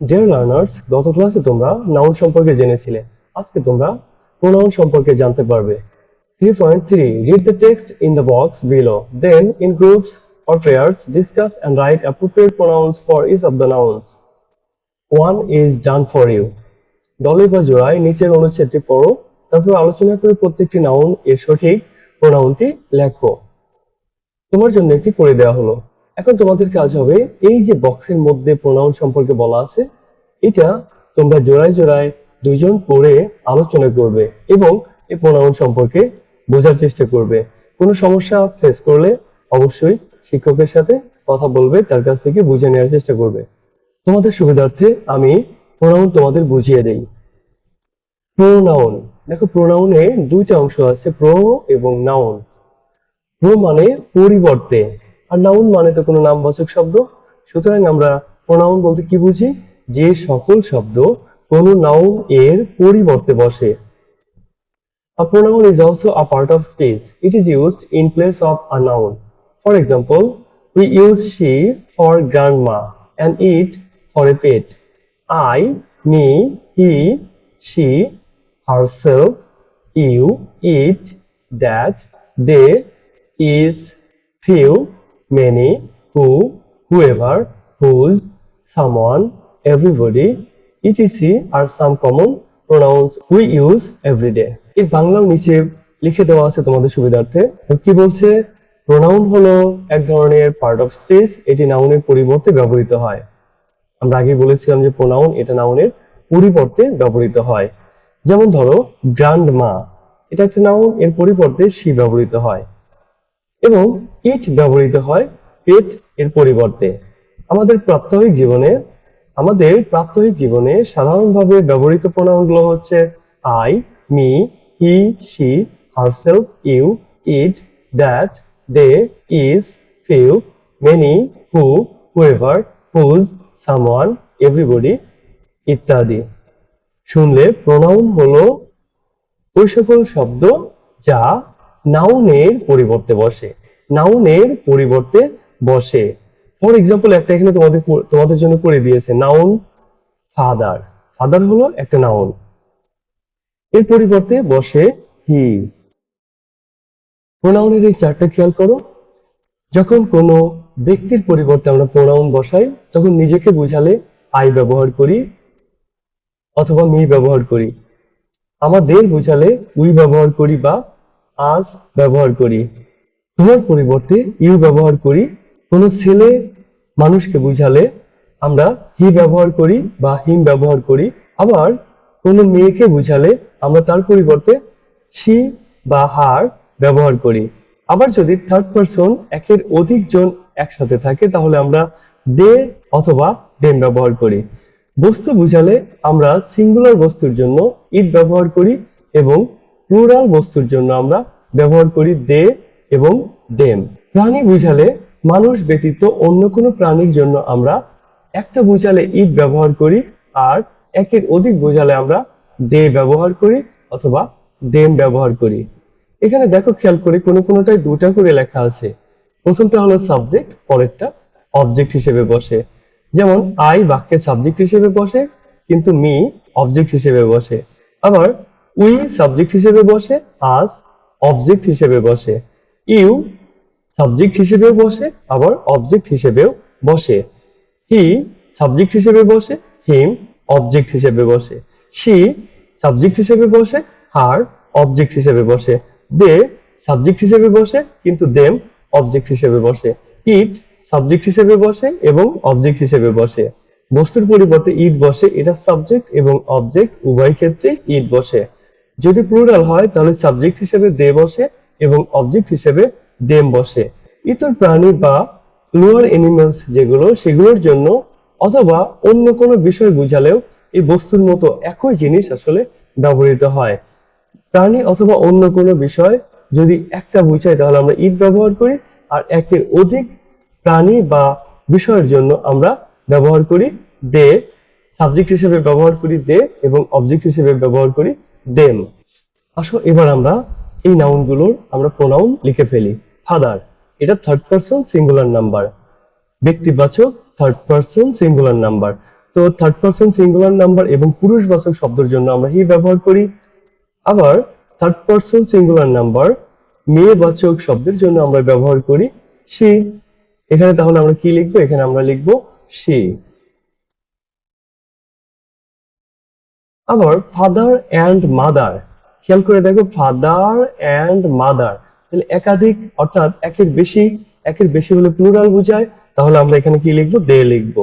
Dear learners গত ক্লাসে তোমরা নাউন সম্পর্কে জেনেছিলে আজকে তোমরা প্রোনাউন সম্পর্কে জানতে পারবে three 3.3 Read the text in the box below. Then, in groups or pairs, discuss and write appropriate pronouns for each of the nouns. One is done for you. দলে বা জোড়ায় নিচের অনুচ্ছেদটি পড়ো তারপর আলোচনা করে প্রত্যেকটি নাউন এর সঠিক প্রোনাউনটি লেখো তোমার জন্য একটি করে দেওয়া হলো এখন তোমাদের কাজ হবে এই যে বক্সের মধ্যে প্রোনাউন সম্পর্কে বলা আছে, এটা তোমরা জোড়ায় জোড়ায় দুইজন পড়ে আলোচনা করবে এবং এই প্রোনাউন সম্পর্কে বোঝার চেষ্টা করবে। কোনো সমস্যা ফেস করলে অবশ্যই শিক্ষকের সাথে কথা বলবে, তার কাছ থেকে বুঝে নেওয়ার চেষ্টা করবে। তোমাদের সুবিধার্থে আমি প্রোনাউন তোমাদের বুঝিয়ে দেই। প্রোনাউন দেখো প্রোনাউনে দুইটা অংশ আছে প্রো এবং নাউন প্রো মানে পরিবর্তে। আর নাউন মানে তো কোনো নামবাচক শব্দ। সুতরাং আমরা প্রোনাউন বলতে কি বুঝি? যে সকল শব্দ কোনো নাউন এর পরিবর্তে বসে। A pronoun is also a part of speech it is used in place of a for example we use she for grandma and it for a pet I me he she herself you it that they is few many, who, whoever, whose, someone, everybody, etc. are some common pronouns we use every day. এর বাংলাও নিচে লিখে দেওয়া আছে তোমাদের সুবিধার্থে। কি বলছে? প্রোনাউন হলো এক ধরনের পার্ট অফ স্পেস এটি নাউনের পরিবর্তে ব্যবহৃত হয়। আমরা আগে বলেছিলাম যে প্রোনাউন এটা নাউনের পরিবর্তে ব্যবহৃত হয়। যেমন ধরো গ্র্যান্ড মা এটা একটা নাউন এর পরিবর্তে সি ব্যবহৃত হয়। এবং ইট ব্যবহৃত হয় পেট এর পরিবর্তে। আমাদের প্রাত্যহিক জীবনে, আমাদের প্রাত্যহিক জীবনে সাধারণভাবে ব্যবহৃত প্রোনাউনগুলো হচ্ছে I me he she herself you it that they is few many who whoever whose someone everybody ইত্যাদি। শুনলে প্রোনাউন হলো ওই সকল শব্দ যা নাউনের পরিবর্তে বসে। নাউনের পরিবর্তে বসে। ফর এক্সাম্পল একটা এখানে তোমাদের তোমাদের জন্য করে দিয়েছে নাউন ফাদার ফাদার হলো একটা নাউন এর পরিবর্তে বসে হি প্রোনাউনের এই চারটা খেয়াল করো। যখন কোনো ব্যক্তির পরিবর্তে আমরা প্রোনাউন বসাই, তখন নিজেকে বোঝালে আই ব্যবহার করি অথবা মি ব্যবহার করি। আমাদের বোঝালে উই ব্যবহার করি বা আস ব্যবহার করি। তোমার পরিবর্তে ইউ ব্যবহার করি। কোনো ছেলে মানুষকে বুঝালে আমরা হি ব্যবহার করি বা হিম ব্যবহার করি। আবার কোনো মেয়েকে বুঝালে আমরা তার পরিবর্তে সি বা হার ব্যবহার করি। আবার যদি থার্ড পারসন একের অধিক জন একসাথে থাকে, তাহলে আমরা দে অথবা ডেম ব্যবহার করি। বস্তু বুঝালে আমরা সিঙ্গুলার বস্তুর জন্য ইট ব্যবহার করি এবং প্লুরাল বস্তুর জন্য আমরা ব্যবহার করি দে এবং দেম। প্রাণী বুঝালে মানুষ ব্যতীত অন্য কোনো প্রাণীর জন্য আমরা একটা বুঝালে ইট ব্যবহার করি আর একের অধিক বোঝালে আমরা দে ব্যবহার করি অথবা দেম ব্যবহার করি। এখানে দেখো খেয়াল করে কোনো কোনোটায় দুটা করে লেখা আছে। প্রথমটা হলো সাবজেক্ট, পরেরটা অবজেক্ট হিসেবে বসে। যেমন আই বাক্যে সাবজেক্ট হিসেবে বসে, কিন্তু মি অবজেক্ট হিসেবে বসে। আবার উই সাবজেক্ট হিসেবে বসে আজ অবজেক্ট হিসেবে বসে। ইউ সাবজেক্ট হিসেবেও বসে, আবার অবজেক্ট হিসেবেও বসে। হি সাবজেক্ট হিসেবে বসে, হিম অবজেক্ট হিসেবে বসে। সি সাবজেক্ট হিসেবে বসে, হার অবজেক্ট হিসেবে বসে। দে সাবজেক্ট হিসেবে বসে, কিন্তু দেম অবজেক্ট হিসেবে বসে। ইট সাবজেক্ট হিসেবে বসে এবং অবজেক্ট হিসেবে বসে। বস্তুর পরিবর্তে ইট বসে, এটা সাবজেক্ট এবং অবজেক্ট উভয় ক্ষেত্রে ইট বসে। যদি প্লুরাল হয়, তাহলে সাবজেক্ট হিসেবে দে বসে এবং অবজেক্ট হিসেবে দেম বসে। ইতর প্রাণী বা লোয়ার এনিমালস যেগুলো, সেগুলোর জন্য অথবা অন্য কোনো বিষয় বুঝালেও এই বস্তুর মতো একই জিনিস আসলে ব্যবহৃত হয়। প্রাণী অথবা অন্য কোনো বিষয় যদি একটা বুঝাই তাহলে আমরা ইট ব্যবহার করি, আর একের অধিক প্রাণী বা বিষয়ের জন্য আমরা ব্যবহার করি দে সাবজেক্ট হিসেবে ব্যবহার করি দে এবং অবজেক্ট হিসেবে ব্যবহার করি দেম আসো, এবার আমরা এই নাউনগুলোর আমরা প্রোনাউন লিখে ফেলি। ফাদার এটা থার্ড পারসন সিঙ্গুলার নাম্বার ব্যক্তিবাচক থার্ড পারসন সিঙ্গুলার নাম্বার তো থার্ড পারসন সিঙ্গুলার নাম্বার এবং পুরুষবাচক শব্দের জন্য আমরা হি ব্যবহার করি? আবার থার্ড পারসন সিঙ্গুলার নাম্বার মেয়েবাচক শব্দের জন্য আমরা ব্যবহার করি সি এখানে তাহলে আমরা কি লিখব? এখানে আমরা লিখব সি আবার ফাদার অ্যান্ড মাদার খেয়াল করে দেখো ফাদার অ্যান্ড মাদার তাহলে একাধিক, অর্থাৎ একের বেশি একের বেশি হলে প্লুরাল বোঝায়, তাহলে আমরা এখানে কি লিখব? দে লিখব।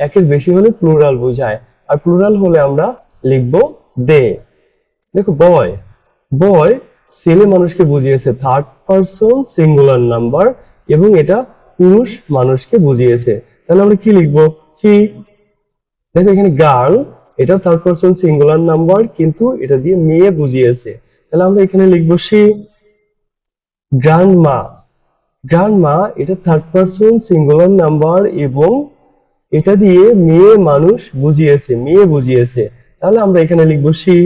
একের বেশি হলে প্লুরাল বোঝায়। আর প্লুরাল হলে আমরা লিখব দে। দেখো বয় বয় ছেলে মানুষকে বুঝিয়েছে থার্ড পারসন সিঙ্গুলার নাম্বার এবং এটা পুরুষ মানুষকে বুঝিয়েছে। তাহলে আমরা কি লিখব? হি দেখো এখানে গার্ল এটা থার্ড পারসন সিঙ্গুলার নাম্বার কিন্তু এটা দিয়ে মেয়ে বুঝিয়েছে। তাহলে আমরা এখানে লিখব সি গ্র্যান্ড মা গ্র্যান্ড মা এটা থার্ড পারসন সিঙ্গুলার নাম্বার এবং এটা দিয়ে মেয়ে মানুষ বুঝিয়েছে, মেয়ে বুঝিয়েছে। তাহলে আমরা এখানে লিখব সি।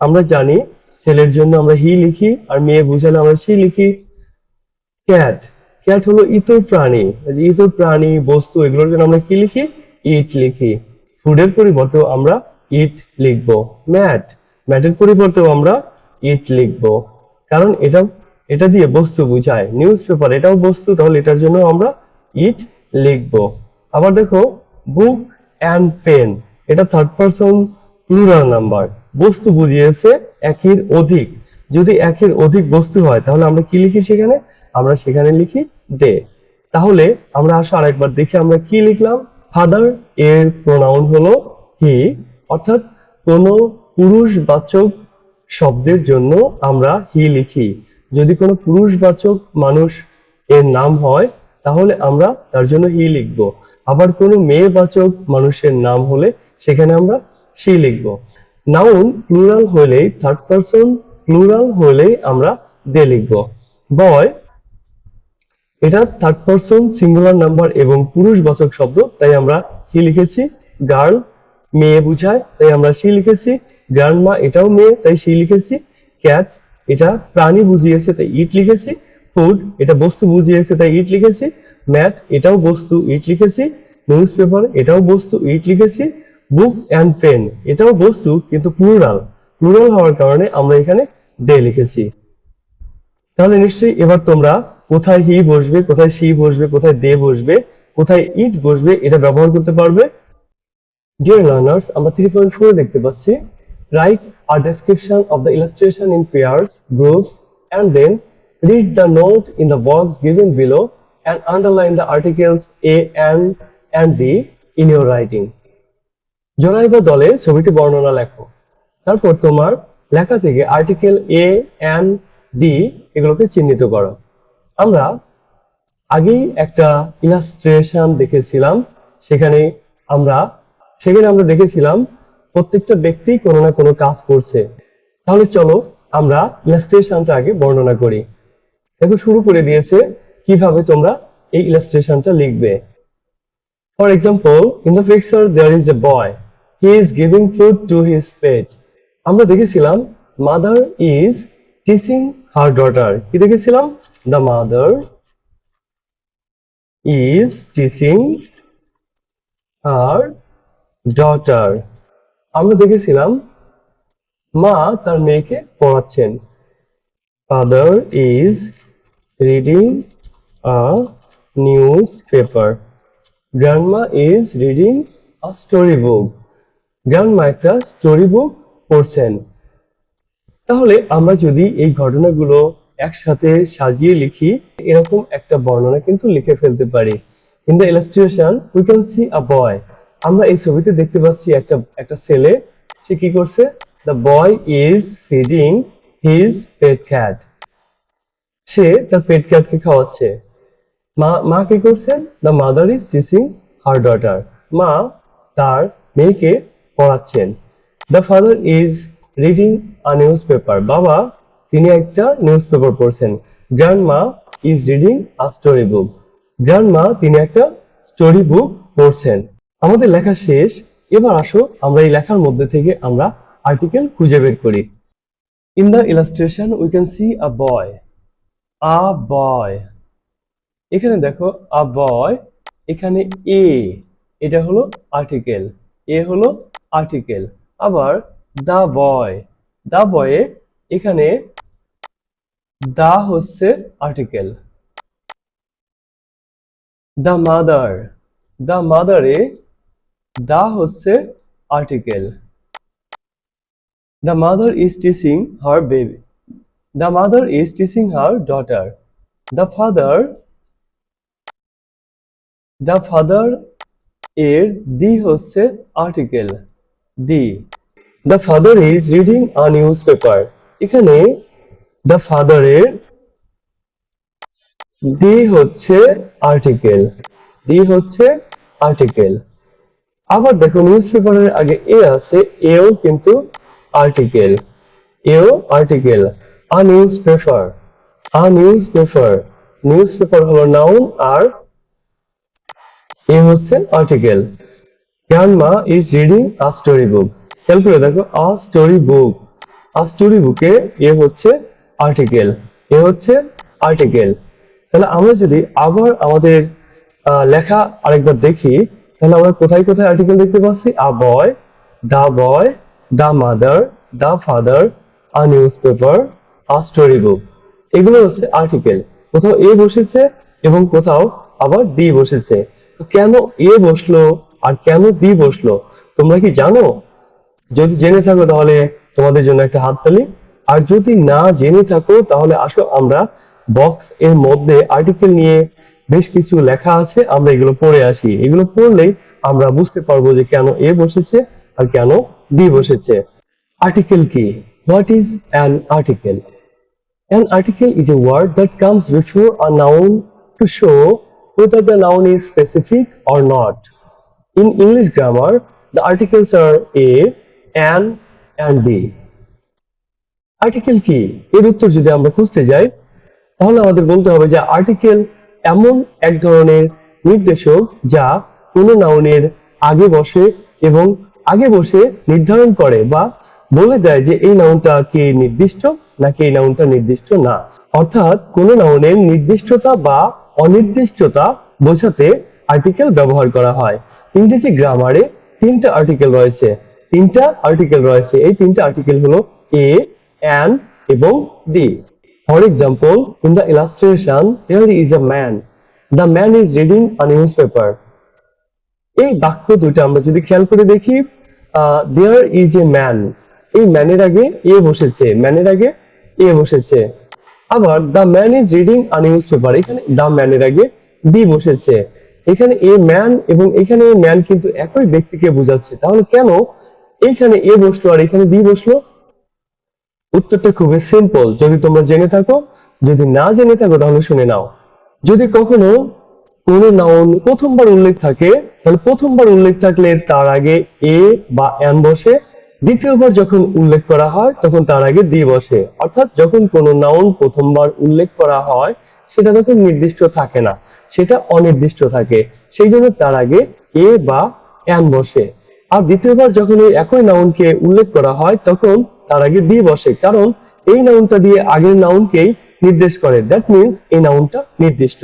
আমরা জানি ছেলের জন্য আমরা হি লিখি, আর মেয়ে বুঝালে আমরা সি লিখি। ক্যাট ক্যাট হলো ইতর প্রাণী। ইতর প্রাণী, বস্তু, এগুলোর জন্য আমরা কি লিখি? ইট লিখি। ফুডের পরিবর্তেও আমরা ইট লিখব। ম্যাট ম্যাটের পরিবর্তেও আমরা ইট লিখব। কারণ এটা এটা দিয়ে বস্তু বুঝায়। নিউজ পেপার এটাও বস্তু, তাহলে এটার জন্য আমরা ইট লিখব। আবার দেখো বুক অ্যান্ড পেন এটা থার্ড পারসন প্লুরাল নাম্বার বস্তু বুঝিয়েছে একের অধিক। যদি একের অধিক বস্তু হয়, তাহলে আমরা কি লিখি সেখানে? আমরা সেখানে লিখি দে। তাহলে আমরা আসো আরেকবার দেখি আমরা কি লিখলাম। ফাদার এর প্রোনাউন হলো হি অর্থাৎ কোন পুরুষবাচক শব্দের জন্য আমরা হি লিখি। যদি কোনো পুরুষবাচক মানুষ এর নাম হয়, তাহলে আমরা তার জন্য হি লিখব। আবার কোনো মেয়েবাচক মানুষের নাম হলে সেখানে আমরা সি লিখব। নাউন প্লুরাল হলেই থার্ড পারসন প্লুরাল হলেই আমরা দে লিখব। বয় এটা থার্ড পারসন সিঙ্গুলার নাম্বার এবং পুরুষ পুরুষবাচক শব্দ, তাই আমরা কি লিখেছি? গার্ল মেয়ে বুঝায়, তাই আমরা সি লিখেছি। গ্র্যান্ডমা এটাও মেয়ে, তাই সি লিখেছি। ক্যাট এটা প্রাণী বুঝিয়েছে, তাই ইট লিখেছি। ফুড এটা বস্তু বুঝিয়েছে, তাই ইট লিখেছি। ম্যাট এটাও বস্তু ইট লিখেছি। নিউজ পেপার এটাও বস্তু ইট লিখেছি। বুক অ্যান্ড পেন এটাও বস্তু, কিন্তু প্লুরাল প্লুরাল হওয়ার কারণে আমরা এখানে ডে লিখেছি। তাহলে নিশ্চয়ই এবার তোমরা কোথায় হি বসবে, কোথায় সি বসবে, কোথায় দে বসবে, কোথায় ইট বসবে, এটা ব্যবহার করতে পারবে। ডিয়ার লার্নার্স আমরা থ্রি পয়েন্ট ফোর দেখতে পাচ্ছি। Write a description of the illustration in pairs groups and then read the note in the box given below and underline the articles a and and the in your writing জোড়াই বা দলে ছবিটি বর্ণনা লেখো। তারপর তোমার লেখা থেকে আর্টিকেল এ এন ডি এগুলোকে চিহ্নিত করো। আমরা আগেই একটা ইলাস্ট্রেশন দেখেছিলাম। সেখানে আমরা সেখানে আমরা দেখেছিলাম প্রত্যেকটা ব্যক্তি কোনো না কোনো কাজ করছে। তাহলে চলো আমরা ইলাস্ট্রেশনটা আগে বর্ণনা করি। দেখো, শুরু করে দিয়েছে কীভাবে তোমরা এই ইলাস্ট্রেশনটা লিখবে। For example in the picture there is a boy He is giving food to his pet. আমরা দেখেছিলাম mother is teaching her daughter কি দেখেছিলাম? The mother is teaching her daughter আমরা দেখেছিলাম, মা তার মেয়েকে পড়াচ্ছেন। Father is reading a newspaper grandma is reading a story book grandma একটা স্টোরি বুক পড়ছেন। তাহলে আমরা যদি এই ঘটনাগুলো একসাথে সাজিয়ে লিখি, এরকম একটা বর্ণনা কিন্তু লিখে ফেলতে পারি। In the illustration we can see a boy আমরা এই ছবিতে দেখতে পাচ্ছি একটা একটা ছেলে। সে কি করছে? The boy is feeding his pet cat সে তার পেট ক্যাটকে খাওয়াচ্ছে। মা মা কি করছেন the mother is teaching her daughter মা তার মেয়েকে পড়াচ্ছেন। The father is reading a newspaper বাবা, তিনি একটা নিউজ পেপার পড়ছেন। Grandma is reading a story book grandma তিনি একটা স্টোরি বুক পড়ছেন। আমাদের লেখা শেষ। এবার আসো, আমরা এই লেখার মধ্যে থেকে আমরা আর্টিকেল খুঁজে বের করি। In the illustration we can see a boy a boy এখানে দেখো আ বয় এখানে এ এটা হলো আর্টিকেল এ হলো আর্টিকেল আবার দা বয়। দা বয়ে এখানে দা হচ্ছে আর্টিকেল দা মাদার। দা মাদারে দা হচ্ছে article the mother is teaching her baby. The mother is teaching her daughter. The father the father এর দি হচ্ছে article the. The father is reading a newspaper এখানে the ফাদারের the হচ্ছে article দি হচ্ছে article আবার দেখো news পেপারের আগে এ আছে এও কিন্তু আর্টিকেল এও article a newspaper a newspaper newspaper হলো নাউন আর এ হচ্ছে article grandma is reading a story book খেয়াল করে দেখো আ স্টোরি বুক আ স্টোরি বুকে এ হচ্ছে আর্টিকেল এ হচ্ছে আর্টিকেল তাহলে আমরা যদি আবার আমাদের লেখা আরেকবার দেখি, তাহলে আমরা কোথায় কোথায় আর্টিকেল দেখতে পাচ্ছি? A boy the boy the mother the father a newspaper a story book এগুলো হচ্ছে আর্টিকেল কোথাও এ বসেছে এবং কোথাও আবার দি বসেছে। তো কেন এ বসল আর কেন দি বসল? তোমরা কি জানো? যদি জেনে থাকো তাহলে তোমাদের জন্য একটা হাততালি। আর যদি না জেনে থাকো তাহলে আসো আমরা বক্স এর মধ্যে আর্টিকেল নিয়ে বেশ কিছু লেখা আছে আমরা এগুলো পড়ে আসি। এগুলো পড়লেই আমরা বুঝতে পারব যে কেন এ বসেছে আর কেন বি বসেছে। আর্টিকেল কি? What is an article An article is a word that comes before a noun to show whether the noun is specific or not. In English grammar, the articles are a, an, and the. Article কি? এর উত্তর যদি আমরা খুঁজতে যাই তাহলে আমাদের বলতে হবে যে আর্টিকেল এমন এক ধরনের নির্দেশক যা কোনো নাউনের আগে বসে এবং আগে বসে নির্ধারণ করে বা বলে দেয় যে এই নাউনটা কি নির্দিষ্ট নাকি এই নাউনটা নির্দিষ্ট না। অর্থাৎ কোনো নাউনের নির্দিষ্টতা বা অনির্দিষ্টতা বোঝাতে আর্টিকেল ব্যবহার করা হয়। ইংরেজি গ্রামারে তিনটা আর্টিকেল রয়েছে তিনটা আর্টিকেল রয়েছে। এই তিনটা আর্টিকেল হলো এ অ্যান এবং দি For example, in the illustration, there is a man. The man is reading a newspaper. এই বাক্য দুটো আমরা যদি খেয়াল করে দেখি দেয়ার ইজ এ ম্যান এই ম্যানের আগে এ বসেছে ম্যানের আগে এ বসেছে। আবার the man is reading a newspaper এখানে দ্য ম্যানের আগে দি বসেছে। এখানে এ ম্যান এবং এখানে এ ম্যান কিন্তু একই ব্যক্তিকে বোঝাচ্ছে। তাহলে কেন এইখানে এ বসল আর এখানে দি বসল। উত্তরটা খুবই সিম্পল যদি তোমরা জেনে থাকো, যদি না জেনে থাকো, তাহলে শুনে নাও। যদি কখনো কোন নাউন প্রথমবার উল্লেখ থাকে, তাহলে প্রথমবার উল্লেখ থাকলে তার আগে এ বা এন বসে। দ্বিতীয়বার যখন উল্লেখ করা হয়, তখন তার আগে দি বসে। অর্থাৎ যখন কোনো নাউন প্রথমবার উল্লেখ করা হয়, সেটা তখন নির্দিষ্ট থাকে না। সেটা অনির্দিষ্ট থাকে। সেই জন্য তার আগে এ বা এন বসে। আর দ্বিতীয়বার যখন এই একই নাউনকে উল্লেখ করা হয়, তখন তার আগে দি বসে, কারণ এই নাউনটা দিয়ে আগের নাউনকেই নির্দেশ করে। দ্যাট মিন্স এই নাউনটা নির্দিষ্ট।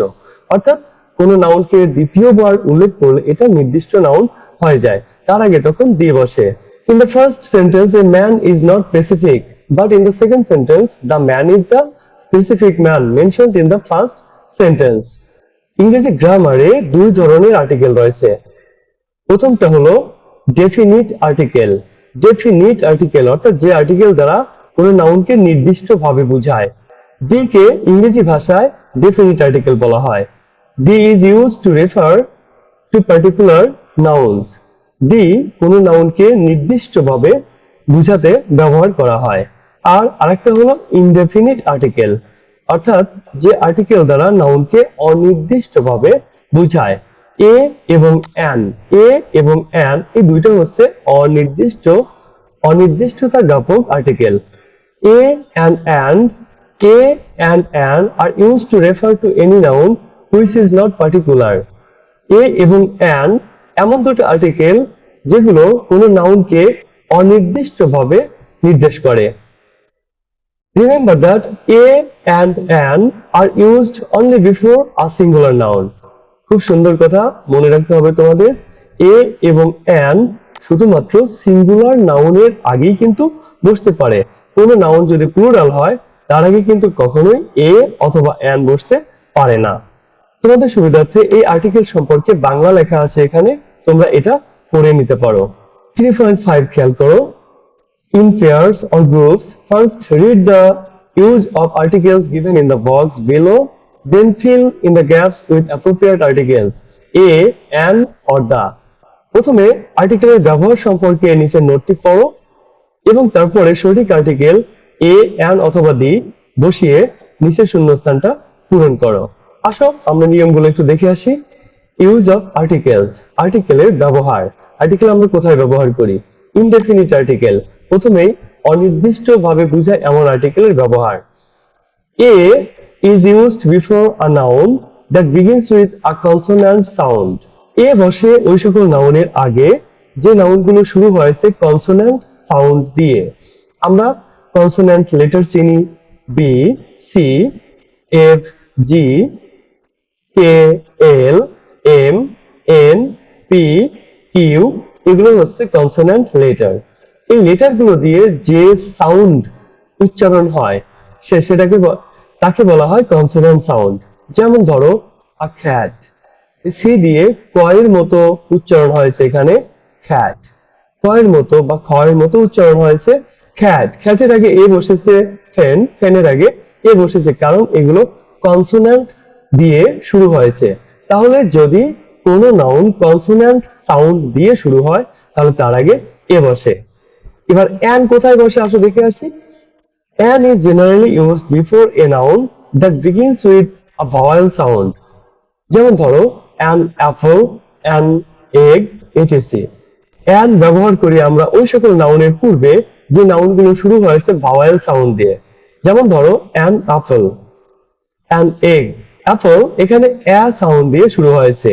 অর্থাৎ কোন নাউনকে দ্বিতীয়বার উল্লেখ করলে এটা নির্দিষ্ট নাউন হয়ে যায়। তার আগে তখন দি বসে। In the first sentence a man is not specific but in the second sentence the man is the specific man mentioned in the first sentence ইংরেজি গ্রামারে দুই ধরনের আর্টিকেল রয়েছে। প্রথমটা হলো ডেফিনিট আর্টিকেল ডেফিনিট আর্টিকেল অর্থাৎ যে আর্টিকেল দ্বারা কোনো নাউনকে নির্দিষ্টভাবে বোঝায়। ডি কে ইংরেজি ভাষায় ডেফিনিট আর্টিকেল বলা হয়। The is use to refer to particular nouns the কোনো নাউনকে নির্দিষ্টভাবে বোঝাতে ব্যবহার করা হয়। আর আরেকটা হলো ইনডেফিনিট আর্টিকেল অর্থাৎ যে আর্টিকেল দ্বারা নাউনকে অনির্দিষ্টভাবে বোঝায়। এ এবং অ্যান এ এবং অ্যান এই দুইটা হচ্ছে অনির্দিষ্ট অনির্দিষ্টতা জ্ঞাপক article a and and a and an are used to refer to any noun which is not particular a এবং অ্যান এমন দুটো আর্টিকেল যেগুলো কোনো নাউনকে অনির্দিষ্টভাবে নির্দেশ করে Remember that a and an are used only before a singular noun. খুব সুন্দর কথা মনে রাখতে হবে তোমাদের। এ এবং অ্যান শুধুমাত্র সিঙ্গুলার নাউনের আগেই কিন্তু বসতে পারে। কোনো নাউন যদি প্লুরাল হয় তার আগে কিন্তু কখনোই এ অথবা অ্যান বসতে পারে না। তোমাদের সুবিধার্থে এই আর্টিকেল সম্পর্কে বাংলা লেখা আছে এখানে তোমরা এটা পড়ে নিতে পারো। থ্রি পয়েন্ট ফাইভ খেয়াল করো। In pairs or groups. First, read the use of articles given in the box below, then fill in the gaps with appropriate articles. A, an or the. প্রথমে আর্টিকেলের ব্যবহার সম্পর্কে নিচে নোটটি পড়ো এবং তারপরে সঠিক আর্টিকেল এ অ্যান অথবা দি বসিয়ে নিচের শূন্যস্থানটা পূরণ করো। আসো আমরা নিয়মগুলো একটু দেখে আসি। ইউজ অফ আর্টিকেলস আর্টিকেলের ব্যবহার। আর্টিকেল আমরা কোথায় ব্যবহার করি? ইনডেফিনিট আর্টিকেল প্রথমেই অনির্দিষ্টভাবে বোঝায় এমন আর্টিকেলের ব্যবহার। A is used before a noun that begins with a consonant sound. এ বসে ওই সকল নাউনের আগে যে নাউনগুলো শুরু হয়েছে কনসোন্যান্ট সাউন্ড দিয়ে আমরা কনসোন্যান্ট লেটার চিনি B C F G K L M N P Q এগুলো হচ্ছে কনসোন্যান্ট লেটার এই লেটারগুলো দিয়ে যে সাউন্ড উচ্চারণ হয়, সে সেটাকে তাকে বলা হয় কনসোনেন্ট সাউন্ড যেমন ধরো আ খ্যাট সি দিয়ে কয়ের মতো উচ্চারণ হয়েছে এখানে খ্যাট কয়ের মতো বা খয়ের মতো উচ্চারণ হয়েছে খ্যাট খ্যাটের আগে এ বসেছে ফ্যান ফ্যানের আগে এ বসেছে, কারণ এগুলো কনসোন্যান্ট দিয়ে শুরু হয়েছে। তাহলে যদি কোনো নাউন কনসোন্যান্ট সাউন্ড দিয়ে শুরু হয়, তাহলে তার আগে এ বসে। এবার অ্যান কোথায় বসে? আসো দেখে আসি। An is generally used before a noun that begins with a vowel sound. যেমন ধরো an apple, an egg, etc. an ব্যবহার করি আমরা ওই সকল নাউনের পূর্বে যে নাউনগুলো শুরু হয়েছে ভাওয়েল সাউন্ড দিয়ে যেমন ধরো an apple, an egg. apple এখানে a সাউন্ড দিয়ে শুরু হয়েছে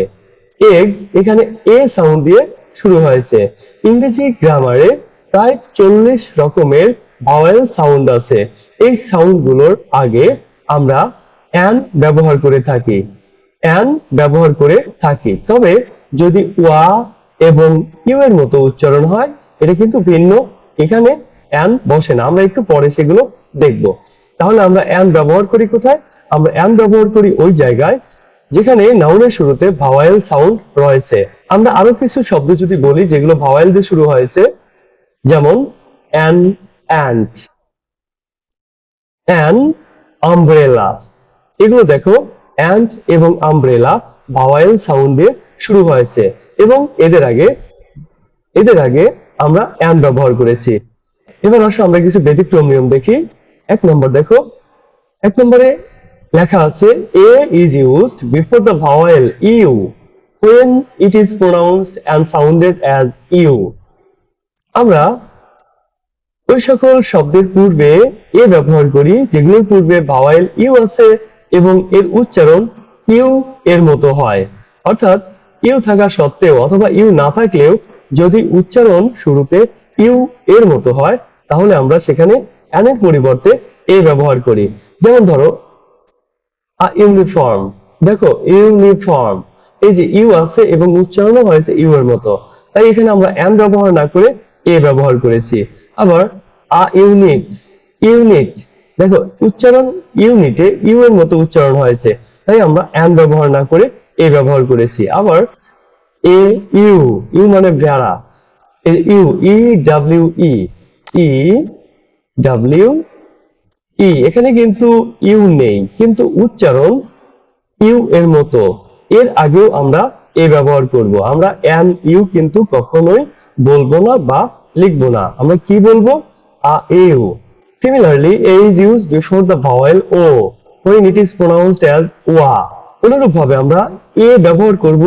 egg এখানে a সাউন্ড দিয়ে শুরু হয়েছে ইংরেজি গ্রামারে প্রায় চল্লিশ রকমের ভাওয়েল সাউন্ড আছে। এই সাউন্ডগুলোর আগে আমরা অ্যান ব্যবহার করে থাকি। অ্যান ব্যবহার করে থাকি। তবে যদি ওয়া এবং ইউ এর মতো উচ্চারণ হয়, এটা কিন্তু ভিন্ন। এখানে অ্যান বসে না। আমরা একটু পরে সেগুলো দেখব। তাহলে আমরা অ্যান ব্যবহার করি কোথায়? আমরা অ্যান ব্যবহার করি ওই জায়গায় যেখানে নাউনের শুরুতে ভাওয়াইল সাউন্ড রয়েছে। আমরা আরও কিছু শব্দ যদি বলি যেগুলো ভাওয়াইল দিয়ে শুরু হয়েছে, যেমন অ্যান অ্যান্ট অ্যান আমব্রেলা এগুলো দেখো অ্যান্ট এবং আমব্রেলা ভাওয়াইল সাউন্ড দিয়ে শুরু হয়েছে। এবং এদের আগে এদের আগে আমরা অ্যান ব্যবহার করেছি। এবার আসো আমরা কিছু ব্যতিক্রম নিয়ম দেখি। এক নম্বর দেখো, এক নম্বরে লেখা আছে a is used before the vowel U when it is pronounced and sounded as U আমরা ওই সকল শব্দের পূর্বে এ ব্যবহার করি, যেগুলোর পূর্বে ভাওয়াইল ইউ আছে এবং এর উচ্চারণ ইউ এর মতো হয়। অর্থাৎ ইউ থাকা সত্ত্বেও অথবা ইউ না থাকলেও যদি উচ্চারণ শুরুতে ইউ এর মতো হয়, তাহলে আমরা সেখানে অ্যানের পরিবর্তে এ ব্যবহার করি। যেমন ধরো আ ইউনিফর্ম দেখো ইউনিফর্ম এই যে ইউ আছে এবং উচ্চারণও হয়েছে ইউ এর মতো। তাই এখানে আমরা এন ব্যবহার না করে এ ব্যবহার করেছি। আবার আ ইউনিট ইউনিট। দেখো, উচ্চারণ ইউনিটে ইউ এর মতো উচ্চারণ হয়েছে। তাই আমরা এন ব্যবহার না করে এ ব্যবহার করেছি। আবার এ ইউ ইউ মানে ভেড়া। Ewe, E W E E W E. এখানে কিন্তু ইউ নেই, কিন্তু উচ্চারণ ইউ এর মতো। এর আগেও আমরা এ ব্যবহার করব। আমরা এম ইউ কিন্তু কখনোই বলব না বা লিখব না। আমরা কি বলব? A U similarly a is use before the vowel O when it is pronounced as ওয়া অনুরূপ ভাবে আমরা এ ব্যবহার করব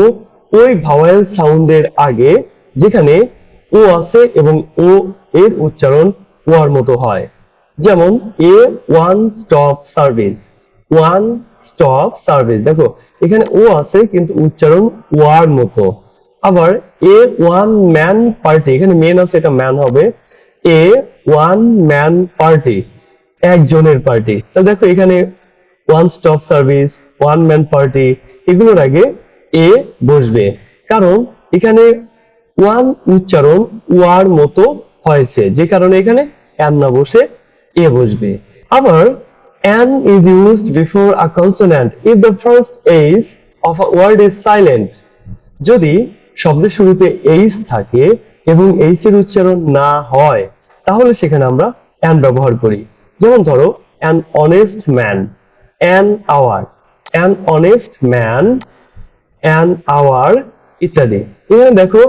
ওই ভাওয়েল সাউন্ডের আগে, যেখানে ও আছে এবং ও এর উচ্চারণ ওয়ার মতো হয়। যেমন a one stop service one stop service দেখো, এখানে ও আছে কিন্তু উচ্চারণ ওয়ার মতো। আবার এ ওয়ান ম্যান পার্টি এখানে মেন আছে, এটা ম্যান হবে। এ ওয়ান ম্যান পার্টি একজনের পার্টি তো দেখো এখানে one stop service one man party এগুলোর আগে এ বসবে। কারণ এখানে ওয়ান উচ্চারণ ওয়ার মতো হয়েছে, যে কারণে এখানে অ্যান না বসে এ বসবে। আবার an is used before a consonant if the first H of a word is silent যদি শব্দের শুরুতে এইস থাকে এবং এইস এর উচ্চারণ না হয় তাহলে সেখানে আমরা অ্যান ব্যবহার করি। যেমন ধরো an honest man an hour an honest man an hour ইত্যাদি। এখানে দেখো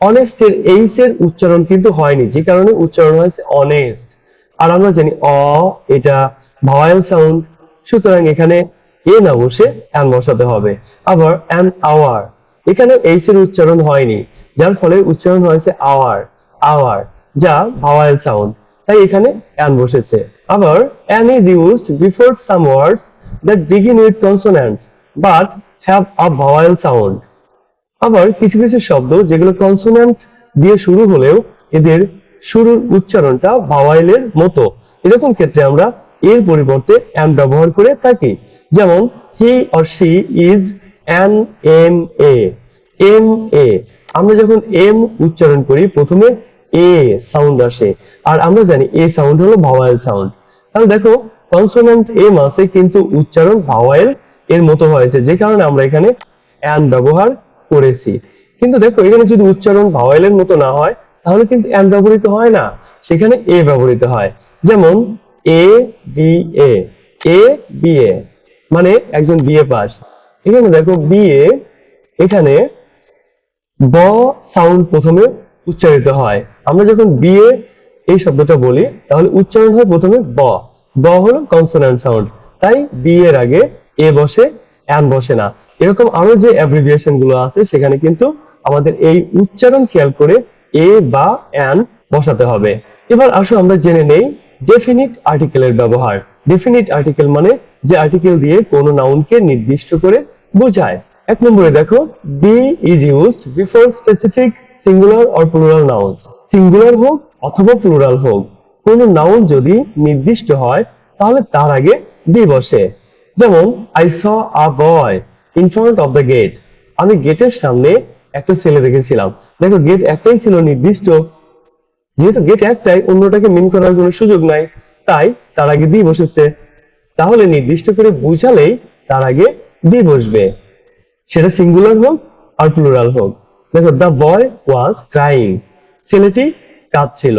অনেস্ট এর এইস এর উচ্চারণ কিন্তু হয়নি, যে কারণে উচ্চারণ হয়েছে অনেস্ট আর আমরা জানি অ, এটা ভাওয়াল সাউন্ড সুতরাং এখানে এ না বসে অ্যান বসাতে হবে। আবার অ্যান আওয়ার এখানে এইস এর উচ্চারণ হয়নি, যার ফলে উচ্চারণ হয়েছে আওয়ার আওয়ার যা ভাওয়াল সাউন্ড তাই এখানে অ্যান বসেছে। আবার an is used before some words that begin with consonants but have a vowel sound আবার কিছু কিছু শব্দ যেগুলো কনসোন্যান্ট দিয়ে শুরু হলেও এদের শুরুর উচ্চারণটা ভাওয়াইলের মতো। এরকম ক্ষেত্রে আমরা এর পরিবর্তে অ্যান ব্যবহার করে থাকি। যেমন he or she is an M A M A আমরা যখন এম উচ্চারণ করি প্রথমে এ সাউন্ড আসে। আর আমরা জানি এ সাউন্ড হলো ভাওয়াইল সাউন্ড তাহলে দেখো কনসোন্যান্ট এম আছে কিন্তু উচ্চারণ ভাওয়াইল এর মতো হয়েছে, যে কারণে আমরা এখানে অ্যান ব্যবহার করেছি। কিন্তু দেখো, এখানে যদি উচ্চারণ ভাওয়াইলের মতো না হয়, তাহলে কিন্তু অ্যান ব্যবহৃত হয় না। সেখানে এ ব্যবহৃত হয়। যেমন A B A A B A মানে একজন বিএ পাস। এখানে দেখো বিএ এখানে ব সাউন্ড প্রথমে উচ্চারিত হয়। আমরা যখন বিএ এই শব্দটা বলি, তাহলে উচ্চারণ হয় প্রথমে ব। ব হলো কনসোন্যান্ট সাউন্ড তাই বি এর আগে এ বসে অ্যান বসে না। এরকম আরও যে অ্যাব্রিভিয়েশনগুলো আছে, সেখানে কিন্তু আমাদের এই উচ্চারণ খেয়াল করে এ বা অ্যান বসাতে হবে। এবার আসো আমরা জেনে নেই ডেফিনিট আর্টিকেলের ব্যবহার। ডেফিনিট আর্টিকেল মানে যে আর্টিকেল দিয়ে কোনো নাউনকে নির্দিষ্ট করে বোঝায়। এক নম্বরে দেখো the is used before specific singular or plural nouns singular হোক অথবা প্লুরাল হোক, কোনো নাউন যদি নির্দিষ্ট হয়, তাহলে তার আগে বি বসে। যেমন I saw a boy in front of the gate আমি গেটের সামনে একটা ছেলে দেখেছিলাম। দেখো গেট একটাই ছিল নির্দিষ্ট। যেহেতু গেট একটাই, অন্যটাকে মিন করার কোনো সুযোগ নাই। তাই তার আগে দি বসেছে। তাহলে নির্দিষ্ট করে বুঝালেই তার আগে দি বসবে। সেটা সিঙ্গুলার হোক আর প্লুরাল হোক। দেখো দ্য বয় ওয়াজ ক্রাইং ছেলেটি কাঁদছিল।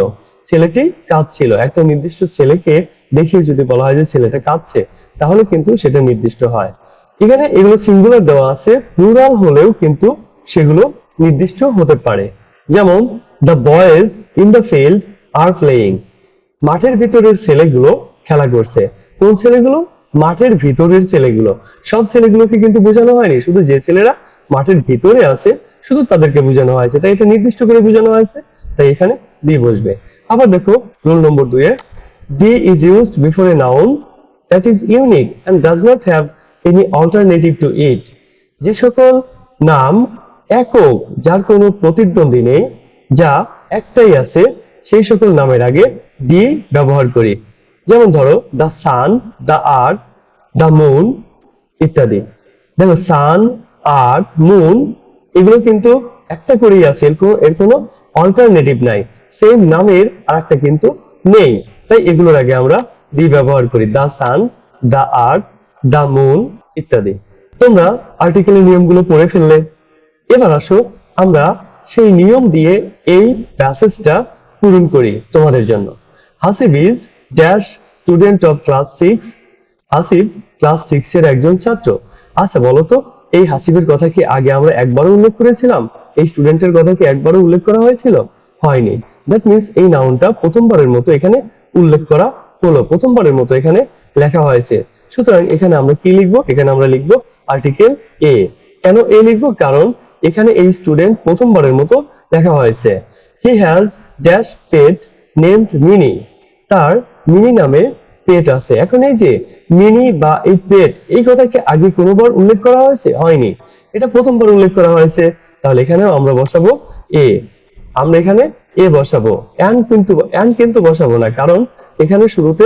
ছেলেটি কাঁদছিল। একটা নির্দিষ্ট ছেলেকে দেখিয়ে যদি বলা হয় যে ছেলেটা কাঁদছে, তাহলে কিন্তু সেটা নির্দিষ্ট হয়। এখানে এগুলো সিঙ্গুলার দেওয়া আছে। প্লুরাল হলেও কিন্তু সেগুলো নির্দিষ্ট হতে পারে। যেমন the boys in the field are playing মাঠের ভিতরের ছেলেগুলো খেলা করছে। কোন ছেলেগুলো? মাঠের ভিতরের ছেলেগুলো। সব ছেলেগুলোকে কিন্তু বোঝানো হয়নি। শুধু যে ছেলেরা মাঠের ভিতরে আছে, শুধু তাদেরকে বোঝানো হয়েছে। তাই এটা নির্দিষ্ট করে বোঝানো হয়েছে। তাই এখানে ডি বসবে। আবার দেখো রুল নম্বর দুয়ে the is used before a noun that is unique and does not have any alternative to it যে সকল নাম একক যার কোনো প্রতিদ্বন্দ্বী নেই, যা একটাই আছে, সেই সকল নামের আগে ডি ব্যবহার করি। যেমন ধরো the sun the earth the moon ইত্যাদি। দেখো সান আর্থ মুন এগুলো কিন্তু একটা করেই আছে, এর কোনো এর কোনো অল্টারনেটিভ নাই। সেম নামের আর একটা কিন্তু নেই। তাই এগুলোর আগে আমরা ডি ব্যবহার করি। The sun the earth the moon ইত্যাদি। তোমরা আর্টিকেলের নিয়মগুলো পড়ে ফেললে। এবার আসো আমরা সেই নিয়ম দিয়ে এই প্যাসেজটা পূরণ করি তোমাদের জন্য। Hasib is dash student of class six Hasib class six এর একজন ছাত্র। আচ্ছা বলো তো, এই হাসিবের কথা কি আগে আমরা একবারও উল্লেখ করেছিলাম? এই স্টুডেন্টের কথা কি একবারও উল্লেখ করা হয়েছিল? হয়নি। দ্যাট মিনস এই নাউনটা প্রথমবারের মতো এখানে উল্লেখ করা হলো। প্রথমবারের মতো এখানে লেখা হয়েছে। সুতরাং এখানে আমরা কি লিখব? এখানে আমরা লিখব আর্টিকেল এ কেন এ লিখব? কারণ এখানে এই স্টুডেন্ট প্রথমবারের মতো লেখা হয়েছে। He has dash pet named Mini তার মিনি নামে পেট আছে। এখন এই যে মিনি বা এই পেট এই কথা কি আগে কোনোবার উল্লেখ করা হয়েছে? হয়নি। এটা প্রথমবার উল্লেখ করা হয়েছে। তাহলে এখানেও আমরা বসাবো এ আমরা এখানে এ বসাবো। অ্যান কিন্তু অ্যান কিন্তু বসাবো না, কারণ এখানে শুরুতে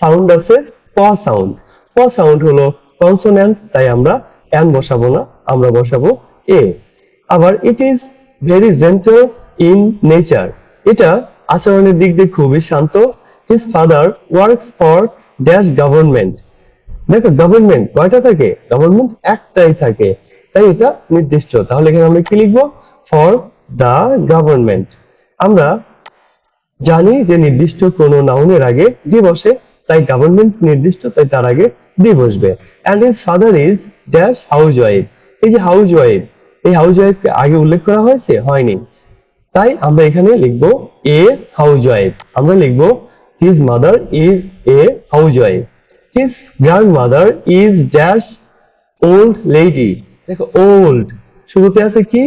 সাউন্ড আছে প সাউন্ড প সাউন্ড হলো কনসোন্যান্ট তাই আমরা অ্যান বসাবো না, আমরা বসাবো এ আবার it is very gentle in nature এটা আচরণের দিক দিয়ে খুবই শান্ত। His father works for dash government দেখো গভর্নমেন্ট কয়টা থাকে? গভর্নমেন্ট একটাই থাকে। তাই এটা নির্দিষ্ট। তাহলে এখানে আমরা কি লিখব? ফর দা গভর্নমেন্ট আমরা জানি যে নির্দিষ্ট কোনো নাউনের আগে দি বসে তাই গভর্নমেন্ট নির্দিষ্ট, তাই তার আগে দি বসবে and his father is dash housewife এই যে হাউস ওয়াইফ এই হাউস ওয়াইফকে আগে উল্লেখ করা হয়েছে? হয়নি। তাই আমরা এখানে লিখব এ হাউস ওয়াইফ আমরা লিখব his mother is a housewife his grandmother is dash old lady দেখো ওল্ড শুরুতে আছে কি?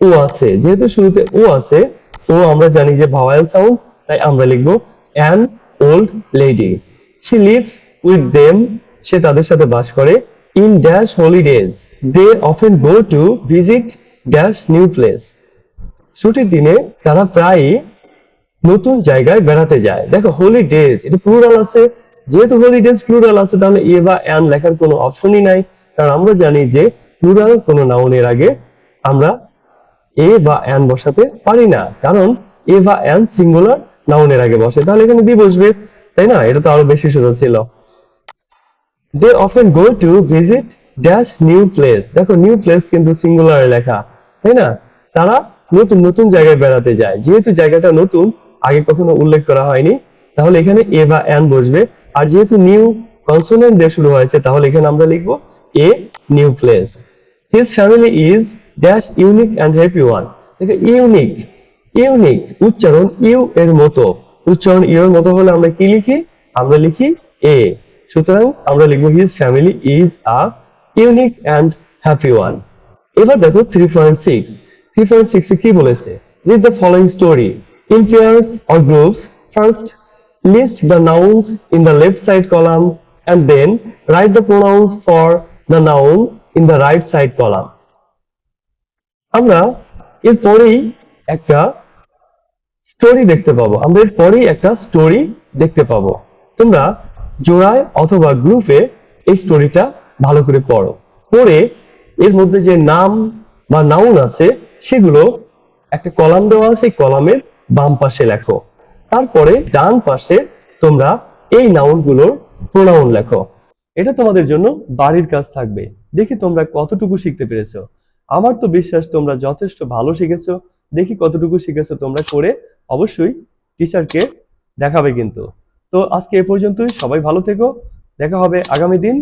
ও আছে। যেহেতু শুরুতে ও আছে, ও আমরা জানি যে ভাওয়াল সাউন্ড তাই আমরা লিখব an old lady she lives with them সে তাদের সাথে বাস করে in dash holidays they often go to visit dash new place ছুটির দিনে তারা প্রায়ই নতুন জায়গায় বেড়াতে যায়। দেখো হলিডেজ এটা প্লুরাল আছে। যেহেতু হলিডেজ প্লুরাল আছে, তাহলে এ বা অ্যান লেখার কোনো অপশনই নাই। কারণ আমরা জানি যে প্লুরাল কোনো নাউনের আগে আমরা এ বা অ্যান বসাতে পারি না। কারণ এ বা অ্যান সিঙ্গুলার নাউনের আগে বসে। তাহলে এখানে দি বসবে, তাই না? এটা তো আরও বেশি সোজা ছিল। They often go to visit dash new place দেখো নিউ প্লেস কিন্তু সিঙ্গুলারে লেখা, তাই না? তারা নতুন নতুন জায়গায় বেড়াতে যায়। যেহেতু জায়গাটা নতুন, আগে কখনো উল্লেখ করা হয়নি, তাহলে এখানে এ বা অ্যান বসবে। আর যেহেতু নিউ কনসোনেন্ট দিয়ে শুরু হয়েছে, তাহলে এখানে আমরা লিখব a new place his family is dash unique and happy one দেখো ইউনিক ইউনিক উচ্চারণ ইউ এর মতো। উচ্চারণ ইউ এর মতো হলে আমরা কি লিখি? আমরা লিখি এ সুতরাং আমরা লিখব his family is a unique and happy one এবার দেখো three point six three point সিক্সে কি বলেছে? Read the following story pairs or groups first list the nouns in the left side column and then write the pronouns for the noun in the right side column আমরা এরপরেই একটা story দেখতে পাবো। আমরা এরপরেই একটা স্টোরি দেখতে পাবো। তোমরা জোড়ায় অথবা গ্রুপে এই স্টোরিটা ভালো করে পড়ো। পড়ে এর মধ্যে যে নাম বা নাউন আছে, সেগুলো একটা কলাম দেওয়া আছে কলামের বাম পাশে লেখো। তারপরে ডান পাশে তোমরা এই নাউনগুলোর প্রোনাউন লেখো। এটা তোমাদের জন্য বাড়ির কাজ থাকবে। দেখি তোমরা কতটুকু শিখতে পেরেছ। আমার তো বিশ্বাস তোমরা যথেষ্ট ভালো শিখেছো। দেখি কতটুকু শিখেছো তোমরা করে অবশ্যই টিচারকে দেখাবে কিন্তু। তো আজকে এ পর্যন্তই। সবাই ভালো থেকো। দেখা হবে আগামী দিন।